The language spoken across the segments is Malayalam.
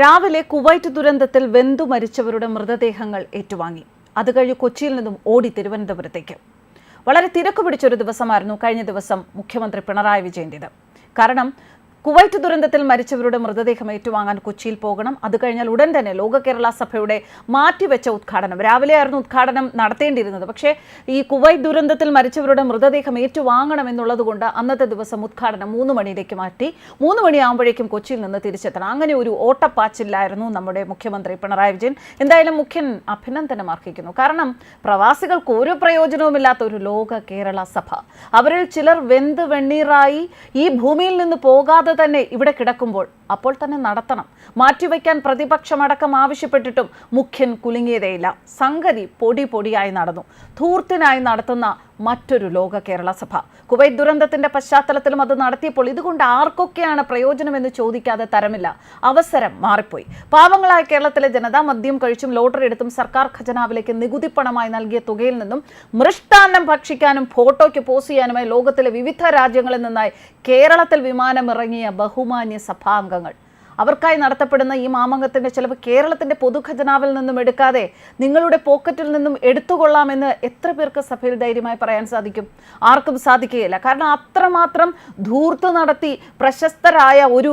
രാവിലെ കുവൈറ്റ് ദുരന്തത്തിൽ വെന്തു മരിച്ചവരുടെ മൃതദേഹങ്ങൾ ഏറ്റുവാങ്ങി. അത് കഴിഞ്ഞ് കൊച്ചിയിൽ നിന്നും ഓടി തിരുവനന്തപുരത്തേക്ക്. വളരെ തിരക്ക് പിടിച്ചൊരു ദിവസമായിരുന്നു കഴിഞ്ഞ ദിവസം മുഖ്യമന്ത്രി പിണറായി വിജയന്റേത് കാരണം കുവൈറ്റ് ദുരന്തത്തിൽ മരിച്ചവരുടെ മൃതദേഹം ഏറ്റുവാങ്ങാൻ കൊച്ചിയിൽ പോകണം. അത് കഴിഞ്ഞാൽ ഉടൻ തന്നെ ലോക കേരള സഭയുടെ മാറ്റിവെച്ച ഉദ്ഘാടനം. രാവിലെയായിരുന്നു ഉദ്ഘാടനം നടത്തേണ്ടിയിരുന്നത്. പക്ഷേ ഈ കുവൈറ്റ് ദുരന്തത്തിൽ മരിച്ചവരുടെ മൃതദേഹം ഏറ്റുവാങ്ങണം എന്നുള്ളതുകൊണ്ട് അന്നത്തെ ദിവസം ഉദ്ഘാടനം മൂന്ന് മണിയിലേക്ക് മാറ്റി. മൂന്ന് മണിയാകുമ്പോഴേക്കും കൊച്ചിയിൽ നിന്ന് തിരിച്ചെത്തണം. അങ്ങനെ ഒരു ഓട്ടപ്പാച്ചിലായിരുന്നു നമ്മുടെ മുഖ്യമന്ത്രി പിണറായി വിജയൻ. എന്തായാലും മുഖ്യൻ അഭിനന്ദനം അർഹിക്കുന്നു. കാരണം പ്രവാസികൾക്ക് ഒരു പ്രയോജനവുമില്ലാത്ത ഒരു ലോക കേരള സഭ. അവരിൽ ചിലർ വെന്ത് വെണ്ണീറായി ഈ ഭൂമിയിൽ നിന്ന് പോകാതെ തന്നെ ഇവിടെ കിടക്കുമ്പോൾ അപ്പോൾ തന്നെ നടത്തണം. മാറ്റിവെക്കാൻ പ്രതിപക്ഷമടക്കം ആവശ്യപ്പെട്ടിട്ടും മുഖ്യൻ കുലുങ്ങിയതേയില്ല. സംഗതി പൊടി പൊടിയായി നടന്നു. ധൂർത്തിനായി നടത്തുന്ന മറ്റൊരു ലോക കേരള സഭ. കുവൈത്ത് ദുരന്തത്തിന്റെ പശ്ചാത്തലത്തിലും അത് നടത്തിയപ്പോൾ ഇതുകൊണ്ട് ആർക്കൊക്കെയാണ് പ്രയോജനമെന്ന് ചോദിക്കാതെ തരമില്ല. അവസരം മാറിപ്പോയി. പാവങ്ങളായ കേരളത്തിലെ ജനത മദ്യം കഴിച്ചും ലോട്ടറി എടുത്തും സർക്കാർ ഖജനാവിലേക്ക് നികുതി പണമായി നൽകിയ തുകയിൽ നിന്നും മൃഷ്ടാന്നം ഭക്ഷിക്കാനും ഫോട്ടോയ്ക്ക് പോസ് ചെയ്യാനുമായി ലോകത്തിലെ വിവിധ രാജ്യങ്ങളിൽ നിന്നായി കേരളത്തിൽ വിമാനമിറങ്ങിയ ബഹുമാന്യ സഭാംഗങ്ങൾ. അവർക്കായി നടത്തപ്പെടുന്ന ഈ മാമംഗത്തിന്റെ ചിലവ് കേരളത്തിന്റെ പൊതുഖജനാവിൽ നിന്നും എടുക്കാതെ നിങ്ങളുടെ പോക്കറ്റിൽ നിന്നും എടുത്തുകൊള്ളാമെന്ന് എത്ര പേർക്ക് സഭയിൽ ധൈര്യമായി പറയാൻ സാധിക്കും? ആർക്കും സാധിക്കുകയില്ല. കാരണം അത്രമാത്രം ധൂർത്ത് നടത്തി പ്രശസ്തരായ ഒരു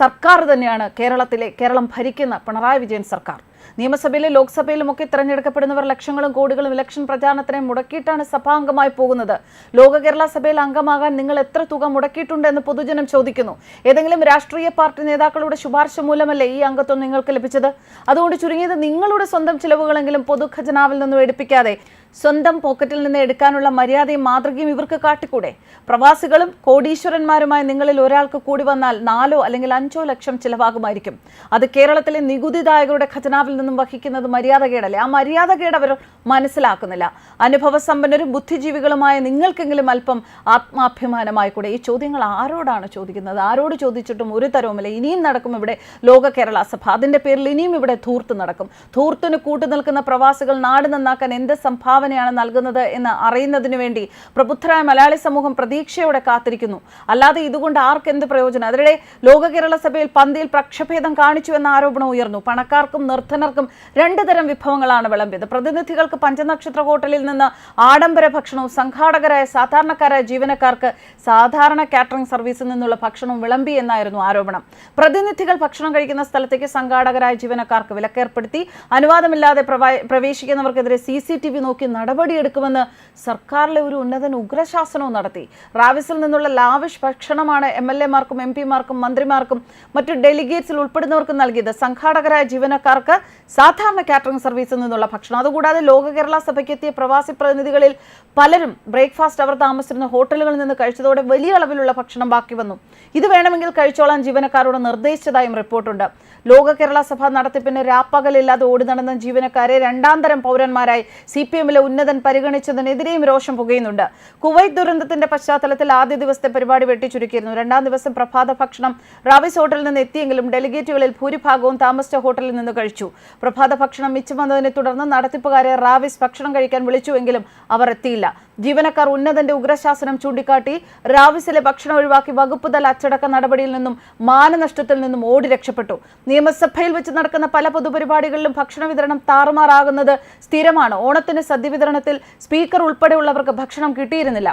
സർക്കാർ തന്നെയാണ് കേരളത്തിലെ കേരളം ഭരിക്കുന്ന പിണറായി വിജയൻ സർക്കാർ. നിയമസഭയിലും ലോക്സഭയിലുമൊക്കെ തിരഞ്ഞെടുക്കപ്പെടുന്നവർ ലക്ഷങ്ങളും കോടികളും ഇലക്ഷൻ പ്രചാരണത്തിനെ മുടക്കിയിട്ടാണ് സഭാംഗമായി പോകുന്നത്. ലോക കേരള സഭയിൽ അംഗമാകാൻ നിങ്ങൾ എത്ര തുക മുടക്കിയിട്ടുണ്ട് എന്ന് പൊതുജനം ചോദിക്കുന്നു. ഏതെങ്കിലും രാഷ്ട്രീയ പാർട്ടി നേതാക്കളുടെ ശുപാർശ മൂലമല്ലേ ഈ അംഗത്വം നിങ്ങൾക്ക് ലഭിച്ചത്? അതുകൊണ്ട് ചുരുങ്ങിയത് നിങ്ങളുടെ സ്വന്തം ചിലവുകളെങ്കിലും പൊതുഖജനാവിൽ നിന്നും എടുപ്പിക്കാതെ സ്വന്തം പോക്കറ്റിൽ നിന്ന് എടുക്കാനുള്ള മര്യാദയും മാതൃകയും ഇവർക്ക് കാട്ടിക്കൂടെ? പ്രവാസികളും കോടീശ്വരന്മാരുമായി നിങ്ങളിൽ ഒരാൾക്ക് കൂടി വന്നാൽ നാലോ അല്ലെങ്കിൽ അഞ്ചോ ലക്ഷം ചിലവാകുമായിരിക്കും. അത് കേരളത്തിലെ നികുതിദായകരുടെ ഖജനാവിൽ നിന്നും വഹിക്കുന്നത് മര്യാദകേടല്ലേ? ആ മര്യാദകേട് അവർ മനസ്സിലാക്കുന്നില്ല. അനുഭവ സമ്പന്നരും ബുദ്ധിജീവികളുമായ നിങ്ങൾക്കെങ്കിലും അല്പം ആത്മാഭിമാനമായി കൂടെ ഈ ചോദ്യങ്ങൾ ആരോടാണ് ചോദിക്കുന്നത്? ആരോട് ചോദിച്ചിട്ടും ഒരു തരവുമില്ല. ഇനിയും നടക്കും ഇവിടെ ലോക കേരള സഭ. അതിന്റെ പേരിൽ ഇനിയും ഇവിടെ ധൂർത്ത് നടക്കും. ധൂർത്തിന് കൂട്ടു നിൽക്കുന്ന പ്രവാസികൾ നാട് നന്നാക്കാൻ എന്ത് സംഭാവനയാണ് നൽകുന്നത് എന്ന് അറിയുന്നതിനു വേണ്ടി പ്രബുദ്ധരായ മലയാളി സമൂഹം പ്രതീക്ഷയോടെ കാത്തിരിക്കുന്നു. അല്ലാതെ ഇതുകൊണ്ട് ആർക്കെന്ത് പ്രയോജനം? അതിനിടെ ലോക കേരള സഭയിൽ പന്തിയിൽ പ്രക്ഷഭേദം കാണിച്ചു എന്ന ആരോപണം ഉയർന്നു. പണക്കാർക്കും നിർധനർക്കും രണ്ട് തരം വിഭവങ്ങളാണ് വിളമ്പിയത്. പ്രതിനിധികൾക്ക് പഞ്ചനക്ഷത്ര ഹോട്ടലിൽ നിന്ന് ആഡംബര ഭക്ഷണവും സംഘാടകരായ സാധാരണക്കാരായ ജീവനക്കാർക്ക് സാധാരണ കാറ്ററിംഗ് സർവീസിൽ നിന്നുള്ള ഭക്ഷണവും വിളമ്പി എന്നായിരുന്നു ആരോപണം. പ്രതിനിധികൾ ഭക്ഷണം കഴിക്കുന്ന സ്ഥലത്തേക്ക് സംഘാടകരായ ജീവനക്കാർക്ക് വിലക്കേർപ്പെടുത്തി. അനുവാദമില്ലാതെ പ്രവേശിക്കുന്നവർക്കെതിരെ സി സി ടി വി നോക്കി നടപടിയെടുക്കുമെന്ന് സർക്കാരിലെ ഒരു ഉന്നതൻ ഉഗ്രശാസനവും നടത്തി. റാവിസിൽ നിന്നുള്ള ലാവിഷ് ഭക്ഷണമാണ് എം എൽ എമാർക്കും എം പിമാർക്കും മന്ത്രിമാർക്കും മറ്റു ഡെലിഗേറ്റ്സിൽ ഉൾപ്പെടുന്നവർക്കും നൽകിയത്. സംഘാടകരായ ജീവനക്കാർക്ക് സാധാരണ കാറ്ററിംഗ് സർവീസിൽ നിന്നുള്ള ഭക്ഷണം. അതുകൂടാതെ ലോക കേരള സഭയ്ക്ക് എത്തിയ പ്രവാസി പ്രതിനിധികളിൽ പലരും ബ്രേക്ക്ഫാസ്റ്റ് അവർ താമസിച്ചിരുന്ന ഹോട്ടലുകളിൽ നിന്ന് കഴിച്ചതോടെ വലിയ അളവിലുള്ള ഭക്ഷണം ബാക്കി വന്നു. ഇത് വേണമെങ്കിൽ കഴിച്ചോളാൻ ജീവനക്കാരോട് നിർദ്ദേശിച്ചതായും റിപ്പോർട്ടുണ്ട്. ലോക കേരള സഭ നടത്തിപ്പിന് രാപ്പകലില്ലാതെ ഓടി നടന്ന ജീവനക്കാരെ രണ്ടാം തരം പൗരന്മാരായി സി പി എമ്മിലെ ഉന്നതൻ പരിഗണിച്ചതിനെതിരെയും രോഷം പുകയുന്നുണ്ട്. കുവൈത്ത് ദുരന്തത്തിന്റെ പശ്ചാത്തലത്തിൽ ആദ്യ ദിവസത്തെ പരിപാടി വെട്ടിച്ചുരുക്കിയിരുന്നു. രണ്ടാം ദിവസം പ്രഭാത ഭക്ഷണം റാവിസ് ഹോട്ടലിൽ നിന്ന് എത്തിയെങ്കിലും ഡെലിഗേറ്റുകളിൽ ഭൂരിഭാഗവും താമസിച്ച ഹോട്ടലിൽ നിന്ന് കഴിച്ചു. പ്രഭാത ഭക്ഷണം മിച്ചം വന്നതിനെ തുടർന്ന് നടത്തിപ്പുകാരെ റാവിസ് ഭക്ഷണം കഴിക്കാൻ വിളിച്ചുവെങ്കിലും അവർ എത്തിയില്ല. ജീവനക്കാർ ഉന്നതന്റെ ഉഗ്രശാസനം ചൂണ്ടിക്കാട്ടി റാവിസിലെ ഭക്ഷണം ഒഴിവാക്കി വകുപ്പ് തല അച്ചടക്ക നടപടിയിൽ നിന്നും മാനനഷ്ടത്തിൽ നിന്നും ഓടി രക്ഷപ്പെട്ടു. നിയമസഭയിൽ വെച്ച് നടക്കുന്ന പല പൊതുപരിപാടികളിലും ഭക്ഷണ വിതരണം താറുമാറാകുന്നത് സ്ഥിരമാണ്. ഓണത്തിന് സദ്യ വിതരണത്തിൽ സ്പീക്കർ ഉൾപ്പെടെയുള്ളവർക്ക് ഭക്ഷണം കിട്ടിയിരുന്നില്ല.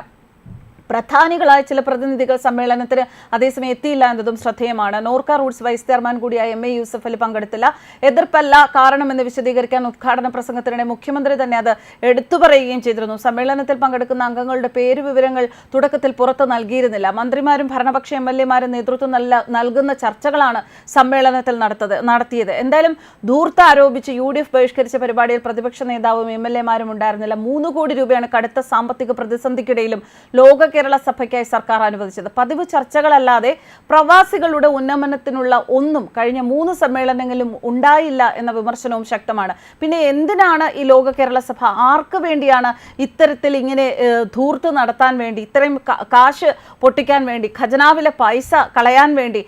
പ്രധാനികളായ ചില പ്രതിനിധികൾ സമ്മേളനത്തിന് അതേസമയം എത്തിയില്ല എന്നതും ശ്രദ്ധേയമാണ്. നോർക്ക റൂട്ട്സ് വൈസ് ചെയർമാൻ കൂടിയായ എം എ യൂസഫ് അലി പങ്കെടുത്തില്ല. എതിർപ്പല്ല കാരണമെന്ന് വിശദീകരിക്കാൻ ഉദ്ഘാടന പ്രസംഗത്തിനിടെ മുഖ്യമന്ത്രി തന്നെ അത് എടുത്തു പറയുകയും ചെയ്തിരുന്നു. സമ്മേളനത്തിൽ പങ്കെടുക്കുന്ന അംഗങ്ങളുടെ പേര് വിവരങ്ങൾ തുടക്കത്തിൽ പുറത്തു നൽകിയിരുന്നില്ല. മന്ത്രിമാരും ഭരണപക്ഷ എം എൽ എമാരും നേതൃത്വം നൽകുന്ന ചർച്ചകളാണ് സമ്മേളനത്തിൽ നടത്തത് നടത്തിയത്. എന്തായാലും ധൂർത്ത ആരോപിച്ച് യു ഡി എഫ് ബഹിഷ്കരിച്ച പരിപാടിയിൽ പ്രതിപക്ഷ നേതാവും എം എൽ എമാരും ഉണ്ടായിരുന്നില്ല. മൂന്ന് കോടി രൂപയാണ് കടുത്ത സാമ്പത്തിക പ്രതിസന്ധിക്കിടയിലും ലോക കേരള സഭയ്ക്കായി സർക്കാർ അനുവദിച്ചത്. പതിവ് ചർച്ചകളല്ലാതെ പ്രവാസികളുടെ ഉന്നമനത്തിനുള്ള ഒന്നും കഴിഞ്ഞ മൂന്ന് സമ്മേളനങ്ങളിലും ഉണ്ടായില്ല എന്ന വിമർശനവും ശക്തമാണ്. പിന്നെ എന്തിനാണ് ഈ ലോക കേരള സഭ ആർക്ക് വേണ്ടിയാണ് ഇത്തരത്തിൽ ഇങ്ങനെ ധൂർത്ത് നടത്താൻ വേണ്ടി ഇത്രയും കാശ് പൊട്ടിക്കാൻ വേണ്ടി ഖജനാവിലെ പൈസ കളയാൻ വേണ്ടി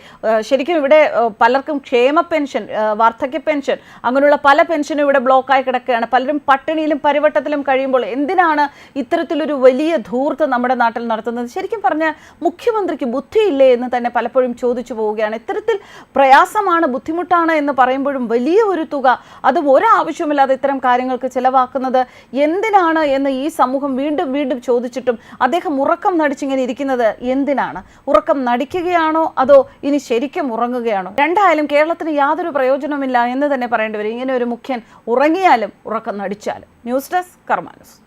ശരിക്കും ഇവിടെ പലർക്കും ക്ഷേമ പെൻഷൻ വാർദ്ധക്യ പെൻഷൻ അങ്ങനെയുള്ള പല പെൻഷനും ഇവിടെ ബ്ലോക്കായി കിടക്കുകയാണ്. പലരും പട്ടിണിയിലും പരിവട്ടത്തിലും കഴിയുമ്പോൾ എന്തിനാണ് ഇത്തരത്തിലൊരു വലിയ ധൂർത്ത് നമ്മുടെ നാട്ടിൽ നടത്തുന്നത്. ശരിക്കും പറഞ്ഞാൽ മുഖ്യമന്ത്രിക്ക് ബുദ്ധിയില്ലേ എന്ന് തന്നെ പലപ്പോഴും ചോദിച്ചു പോവുകയാണ്. ഇത്തരത്തിൽ പ്രയാസമാണ് ബുദ്ധിമുട്ടാണ് എന്ന് പറയുമ്പോഴും വലിയ ഒരു തുക അതും ഒരാവശ്യമില്ലാതെ ഇത്തരം കാര്യങ്ങൾക്ക് ചിലവാക്കുന്നത് എന്തിനാണ് എന്ന് ഈ സമൂഹം വീണ്ടും വീണ്ടും ചോദിച്ചിട്ടും അദ്ദേഹം ഉറക്കം നടിച്ചിങ്ങനെ ഇരിക്കുന്നത് എന്തിനാണ്? ഉറക്കം നടിക്കുകയാണോ അതോ ഇനി ശരിക്കും ഉറങ്ങുകയാണോ? രണ്ടായാലും കേരളത്തിന് യാതൊരു പ്രയോജനമില്ല എന്ന് തന്നെ പറയേണ്ടി വരും. ഇങ്ങനെ ഒരു മുഖ്യൻ ഉറങ്ങിയാലും ഉറക്കം നടിച്ചാലും. News desk കർമാനസ്